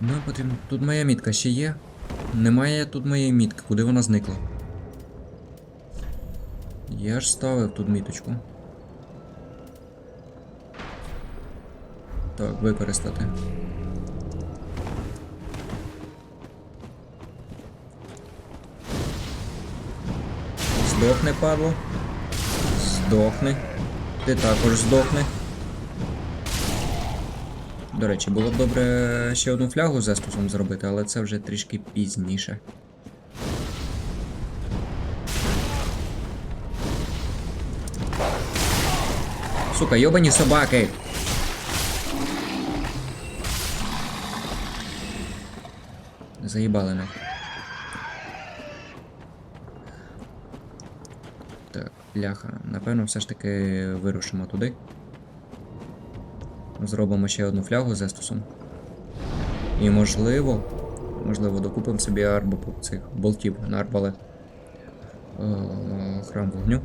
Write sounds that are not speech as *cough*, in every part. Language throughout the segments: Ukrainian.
Нам потрібно. Тут моя мітка ще є. Немає тут моєї мітки. Куди вона зникла? Я ж ставив тут міточку. Так, використати. Здохни, падло. Здохни. Ти також здохни. До речі, було б добре ще одну флягу з естусом зробити, але це вже трішки пізніше. Сука, йобані собаки! Заїбали нахуй. Так, бляха. Напевно, все ж таки вирушимо туди. Зробимо ще одну флягу з естусом. І можливо. Можливо, докупимо собі арбу цих болтів на арбалет. Е, Храм вогню.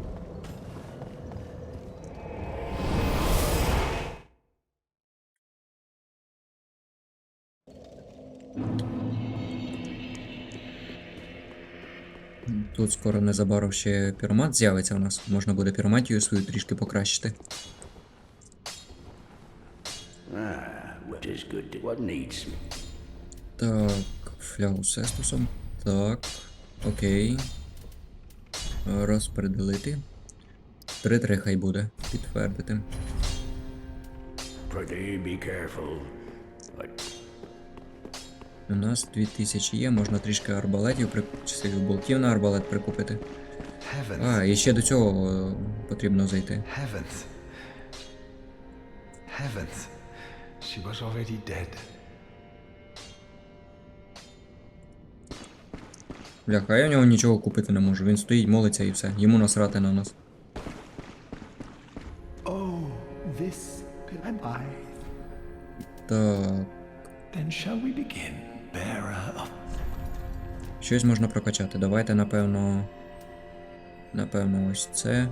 Тут скоро незабаром ще піромат з'явиться у нас. Можна буде піроматію свою трішки покращити. Ah, what is good to what needs. Так, флягу з естусом. Так. Окей. Розпределити. 3-3 хай буде. Підтвердити. Be careful. У нас 2000 є, можна трішки арбалетів при... чи цих болтів на арбалет прикупити. Heavens. А, і ще до цього е, потрібно зайти. Heavens. Heavens. She was already dead. Бляха, а я в нього нічого купити не можу. Він стоїть, молиться і все. Йому насрати на нас. Oh, this am I. Так. Then shall we begin, bearer of Щось можна прокачати. Давайте, напевно. Напевно, ось це.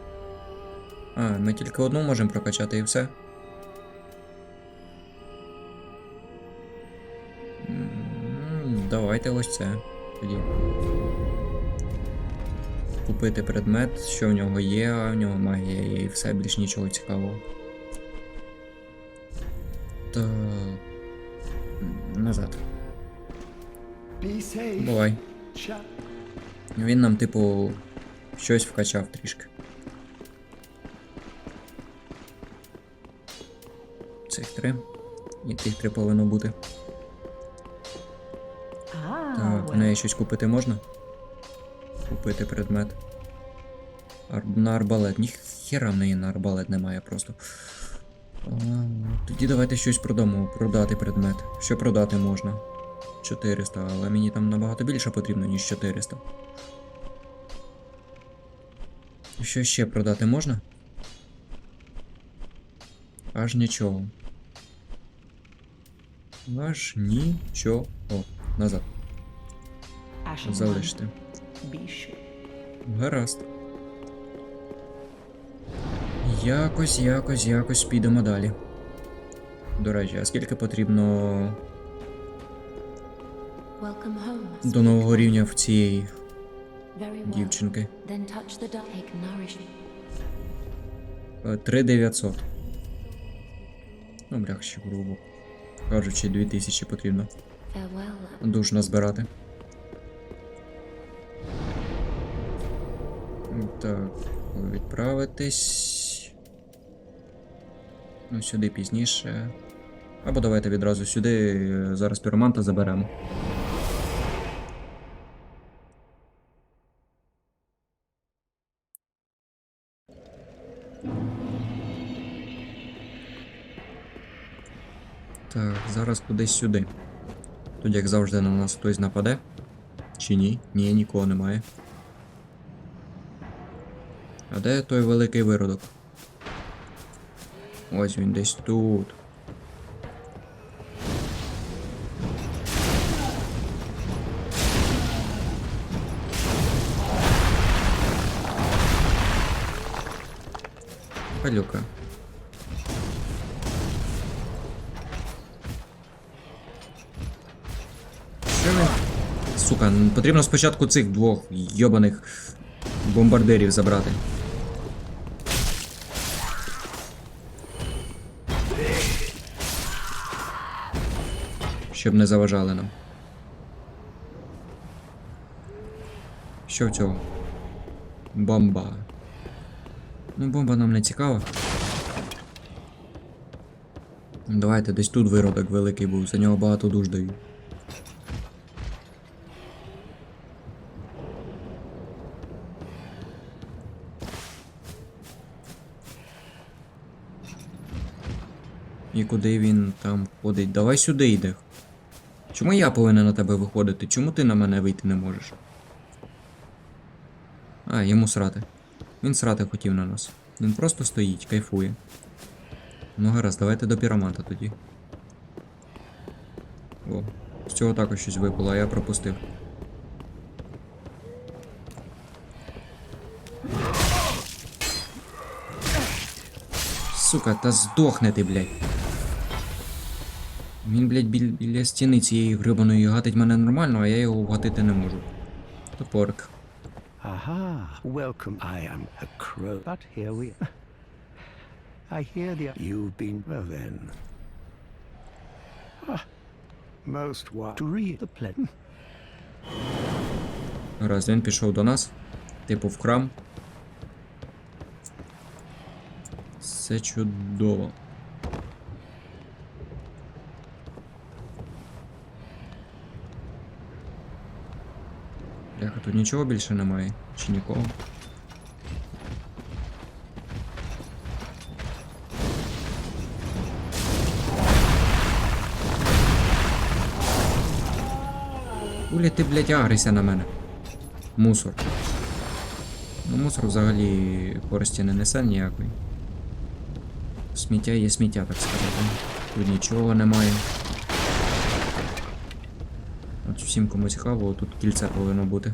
А, ми тільки одну можемо прокачати і все. Давайте ось це. Тоді. Купити предмет, що в нього є, а в нього магія є і все, більш нічого цікавого. Так. Назад. Бувай. Він нам, типу, щось вкачав трішки. Цих три. І тих три повинно бути. В неї щось купити можна? Купити предмет. Ар... На арбалет. Ніхера в неї на арбалет немає просто. Тоді давайте щось продамо. Продати предмет. Що продати можна? 400, але мені там набагато більше потрібно, ніж 400. Що ще продати можна? Аж нічого. Аж нічого. Назад. Залиште. Гаразд. Якось, якось, якось підемо далі. До речі, а скільки потрібно до нового рівня в цієї дівчинки? Then touch the duck. Take nourishment. Е, 3900. Ну, блях, ще грубо. Кажучи, 2000 потрібно душ назбирати. Так, відправитись. Ну, сюди пізніше. Або давайте відразу сюди. е, Зараз піроманта заберемо. Так, зараз кудись сюди. Тут, як завжди, на нас хтось нападе. Чи ні? Ні, нікого немає. А де той великий виродок? Ось він десь тут. Палюка. сука, потрібно спочатку цих двох йобаних бомбардирів забрати. Щоб не заважали нам. Що в цього? Бомба. Ну, бомба нам не цікава. Давайте десь тут виродок великий був, за нього багато душ дають. І куди він там ходить? Давай сюди йди. Чому я повинен на тебе виходити? Чому ти на мене вийти не можеш? А, йому срати. Він срати хотів на нас. Він просто стоїть, кайфує. Ну гаразд, давайте до піроманта тоді. О, з цього також щось випало, а я пропустив. Сука, та здохне ти, блядь. Він, блядь, біль, біля стіни цієї грибаної гатить мене нормально, а я його вгатити не можу. Топорик. Aha, welcome. I am a crow, but here we are. I hear the. You've been well then. Ah, most what to read the plan. Раз він пішов до нас, типу в храм. Все чудово. Бляха, тут нічого більше немає. Чи нікого? Улі ти, блядь, агрися на мене. Мусор. Ну, мусор взагалі користі не несе ніякої. Сміття є сміття, так сказати. Тут нічого немає. Всім кому цікаво, тут кільце повинно бути.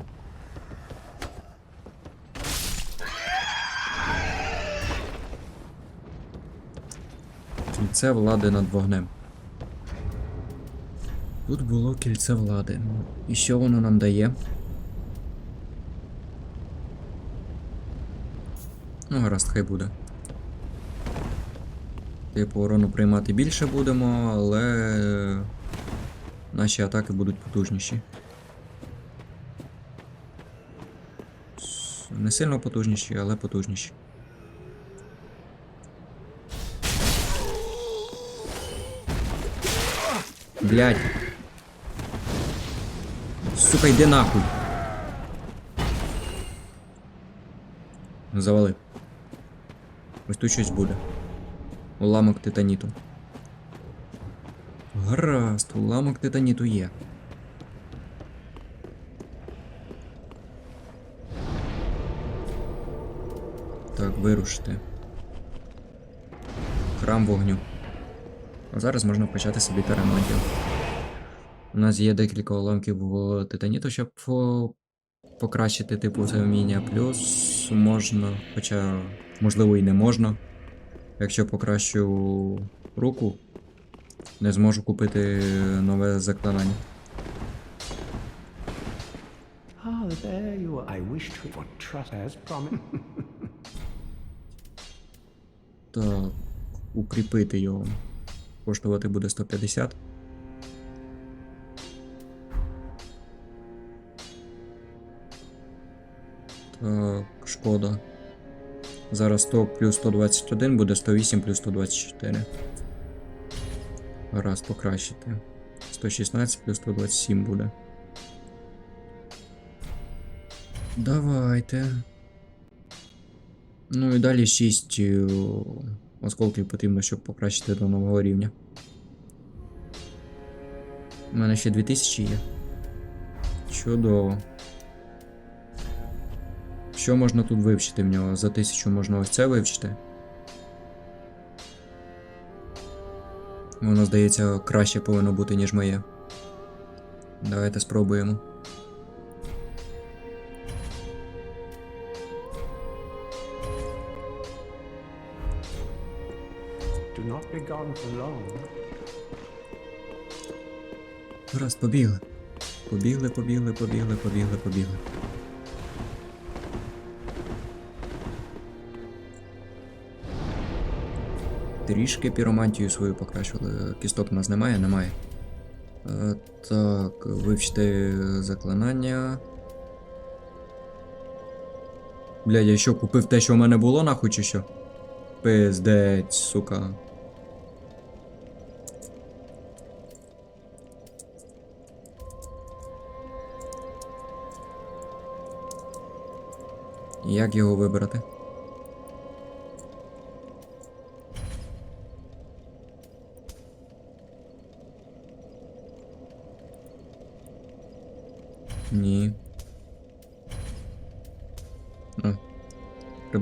Кільце влади над вогнем. Тут було кільце влади. І що воно нам дає? Ну, гаразд, хай буде. Типу, урону приймати більше будемо, але наші атаки будуть потужніші. Не сильно потужніші, але потужніші. Блять. Сука, йди нахуй. Завали. Ось тут щось буде. Уламок титаніту. Гаразд, уламок титаніту є. Так, вирушити. Храм вогню. А зараз можна почати собі перемонтів. У нас є декілька уламків в титаніту, щоб покращити типу це. Плюс можна, хоча можливо і не можна. Якщо покращу руку, не зможу купити нове заклинання. Ah, there you are. I wish to for trust as promised. *laughs* Так, укріпити його. Коштувати буде 150. Так, шкода. Зараз 100 плюс 121 буде 108 плюс 124. Раз покращити. 116 плюс 127 буде. Давайте. Ну і далі 6 е, осколків потрібно, щоб покращити до нового рівня. У мене ще 2000 є. Чудово. Що можна тут вивчити в нього? За 1000 можна ось це вивчити. Воно, здається, краще повинно бути, ніж моє. Давайте спробуємо. Do not be gone for long. Раз, побігли. Побігли, побігли, побігли, побігли, побігли. Трішки піромантію свою покращили. Кісток у нас немає, немає. Е, так, вивчити заклинання. Блядь, я що, купив те, що в мене було, нахуй, чи що? Пиздець, сука. Як його вибрати?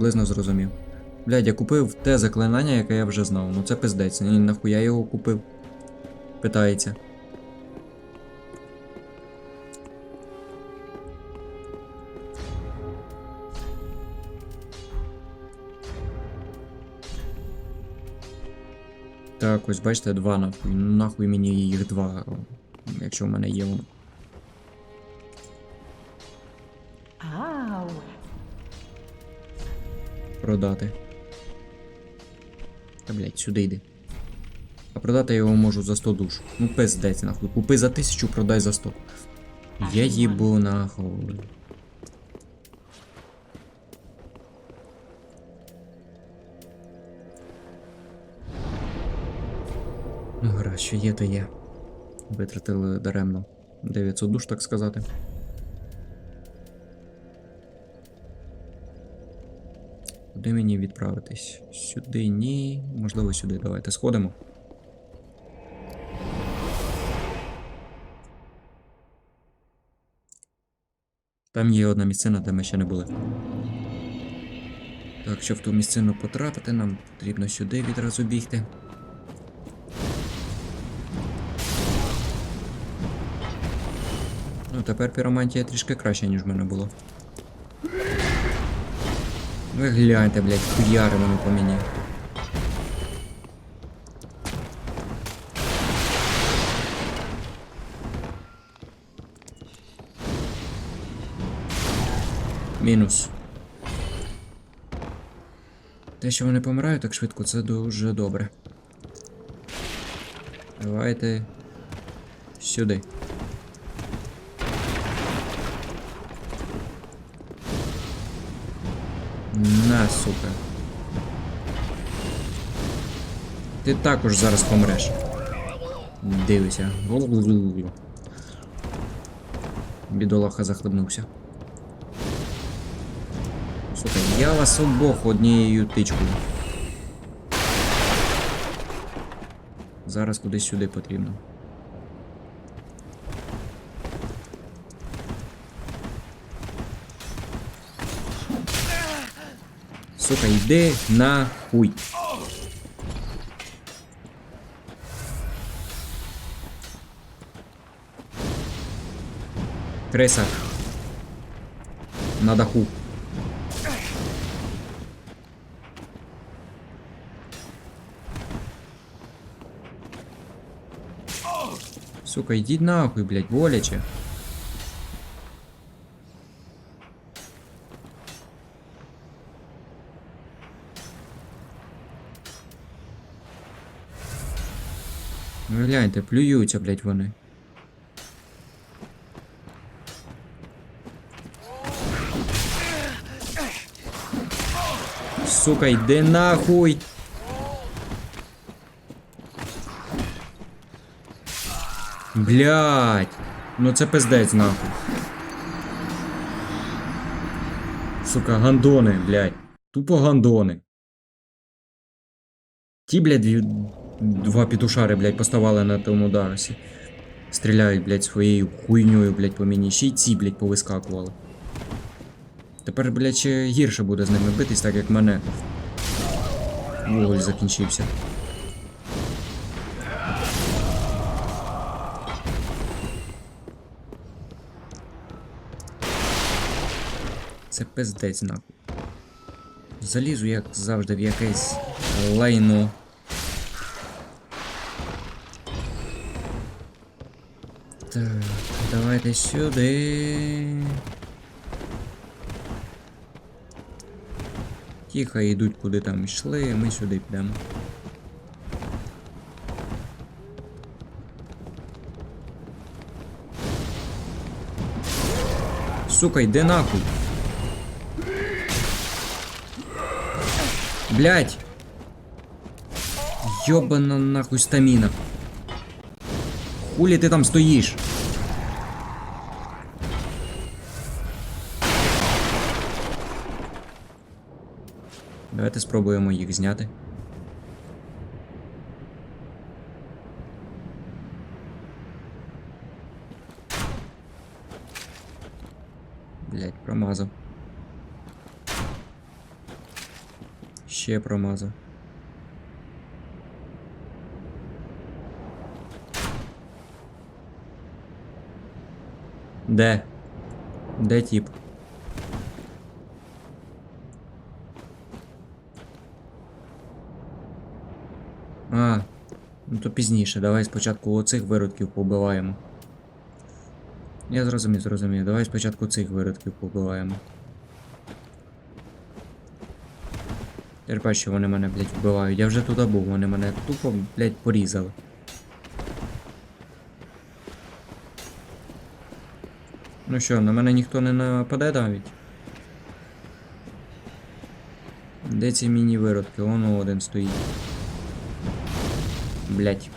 Приблизно зрозумів. Блядь, я купив те заклинання, яке я вже знав. Ну це пиздець. Ні, нахуя я його купив? Питається. Так, ось бачите, два нахуй. Нахуй мені їх два, якщо в мене є воно. Продати. Та блять, сюди йди. А продати я його можу за 100 душ. Ну пиздець нахуй. Купи за 1000, продай за 100. Я їбу нахуй. Ну, гаразд, що є, то є. Витратили даремно. 900 душ, так сказати. Куди мені відправитись? Сюди ні. Можливо, сюди. Давайте сходимо. Там є одна місцина, де ми ще не були. Так, щоб в ту місцину потрапити, нам потрібно сюди відразу бігти. Ну, тепер піромантія трішки краще, ніж в мене було. Ви гляньте, блядь, хуяри воно по мені. Мінус. Те, що вони помирають так швидко, це дуже добре. Давайте сюди. На, сука. Ти також зараз помреш. Дивися. Бідолаха захлебнувся. Сука, я вас обох однією тичкою. Зараз кудись сюди потрібно. Сука, йди нахуй. Криса. На даху. Сука, йдіть нахуй, блядь, боляче. Гляньте, плюються, блядь, вони. Сука, йди нахуй! Блядь! Ну це пиздець нахуй. Сука, гандони, блядь. Тупо гандони. Ті, блядь, два петушари, блядь, поставали на тому Даросі. Стріляють, блядь, своєю хуйньою, блядь, по мені. Ще й ці, блядь, повискакували. Тепер, блядь, ще гірше буде з ними битись, так як мене. Вуголь закінчився. Це пиздець нахуй. Залізу, як завжди, в якесь лайно. Так. Давайте сюди. Тихо йдуть, куди там йшли, ми сюди підемо. Сука, йди нахуй. Блять. Ёбана нахуй стаміна. Хулі ти там стоїш? Давайте спробуємо їх зняти. Блять, промазав. Ще промазав. Де? Де тип? А, ну то пізніше. Давай спочатку оцих виродків побиваємо. Я зрозумів, зрозумів. Давай спочатку цих виродків побиваємо. Терпа, що вони мене, блядь, вбивають. Я вже туди був, вони мене тупо, блядь, порізали. Ну що, на мене ніхто не нападе навіть? Де ці міні-виродки? Воно один стоїть. Блять.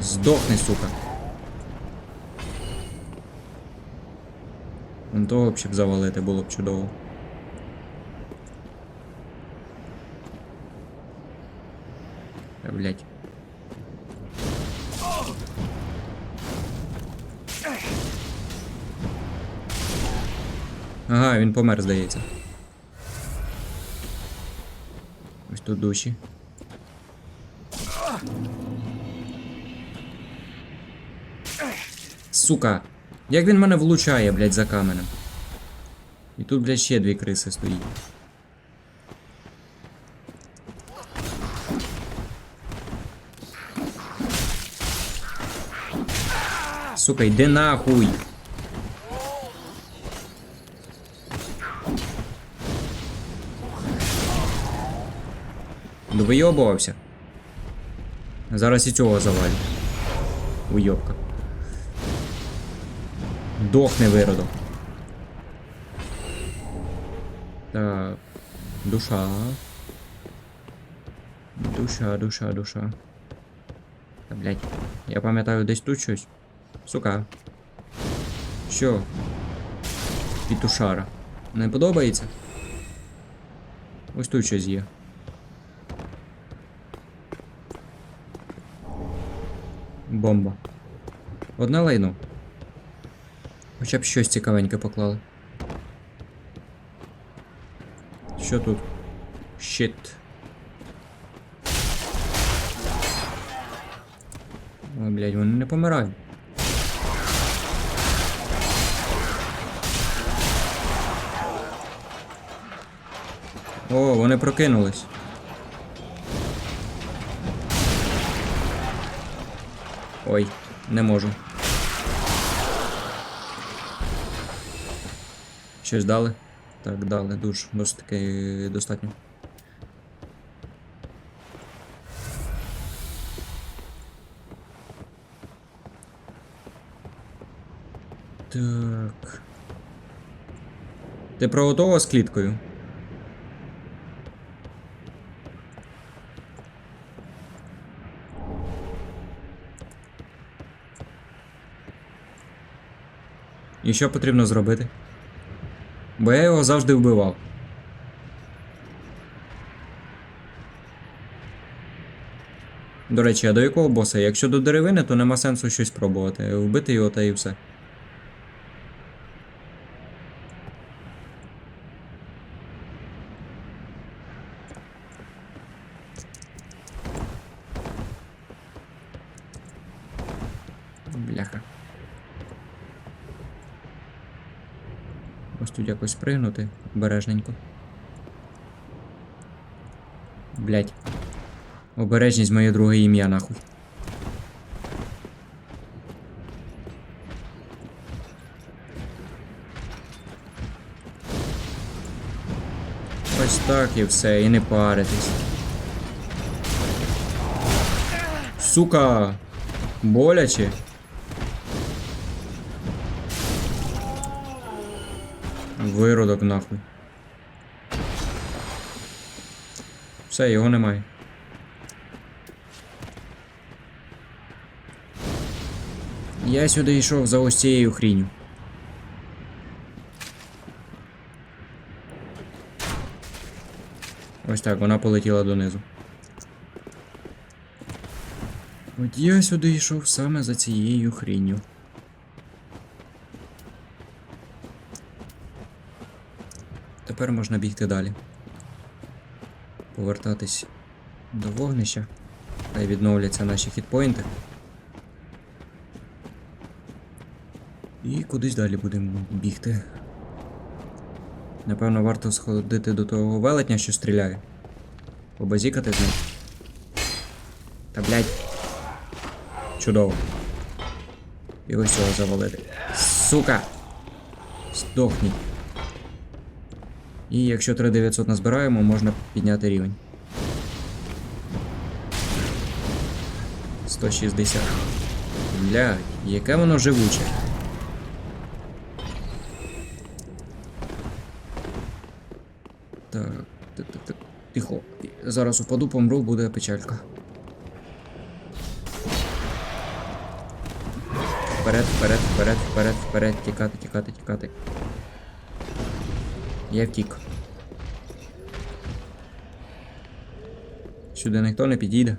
Здохни, сука. Вон того б щоб завалити було б чудово. Та, блять. Ага, він помер, здається. Ось тут душі. Сука. Як він мене влучає, блядь, за каменем. І тут, блядь, ще дві криси стоїть. Сука, йди нахуй. Довийобувався. Зараз і цього завалю. Уйобка. Дохне виродок. Так. Душа. Душа, душа, душа. Та, блядь. Я пам'ятаю десь тут щось. Сука. Що? Пітушара. Не подобається? Ось тут щось є. Бомба. Одне лайно. Хоча б щось цікавеньке поклали. Що тут? Щит. Ой, блядь, вони не помирають. О, вони прокинулись. Ой, не можу. Щось дали? Так, дали, дуже досить таки достатньо. Так. Ти про того з кліткою? І що потрібно зробити? Бо я його завжди вбивав. До речі, а до якого боса? Якщо до деревини, то нема сенсу щось пробувати. Вбити його та і все. якось пригнути обережненько. Блять. Обережність моє друге ім'я, нахуй. Ось так і все, і не паритись. Сука! Боляче? Виродок нахуй. Все, його немає. Я сюди йшов за ось цією хріню. Ось так, вона полетіла донизу. От я сюди йшов саме за цією хрінню. Тепер можна бігти далі. Повертатись до вогнища. Хай відновляться наші хітпоінти. І кудись далі будемо бігти. Напевно, варто сходити до того велетня, що стріляє. Побазікати з ним. Та блядь. Чудово. І ось цього завалити. Сука! Здохніть. І якщо 3900 назбираємо, можна підняти рівень. 160. Блядь, яке воно живуче. Так, так, так, так. Тихо. Зараз упаду, помру, буде печалька. Вперед, вперед, вперед, вперед, вперед, тікати, тікати, тікати. Я втік. Сюди ніхто не підійде.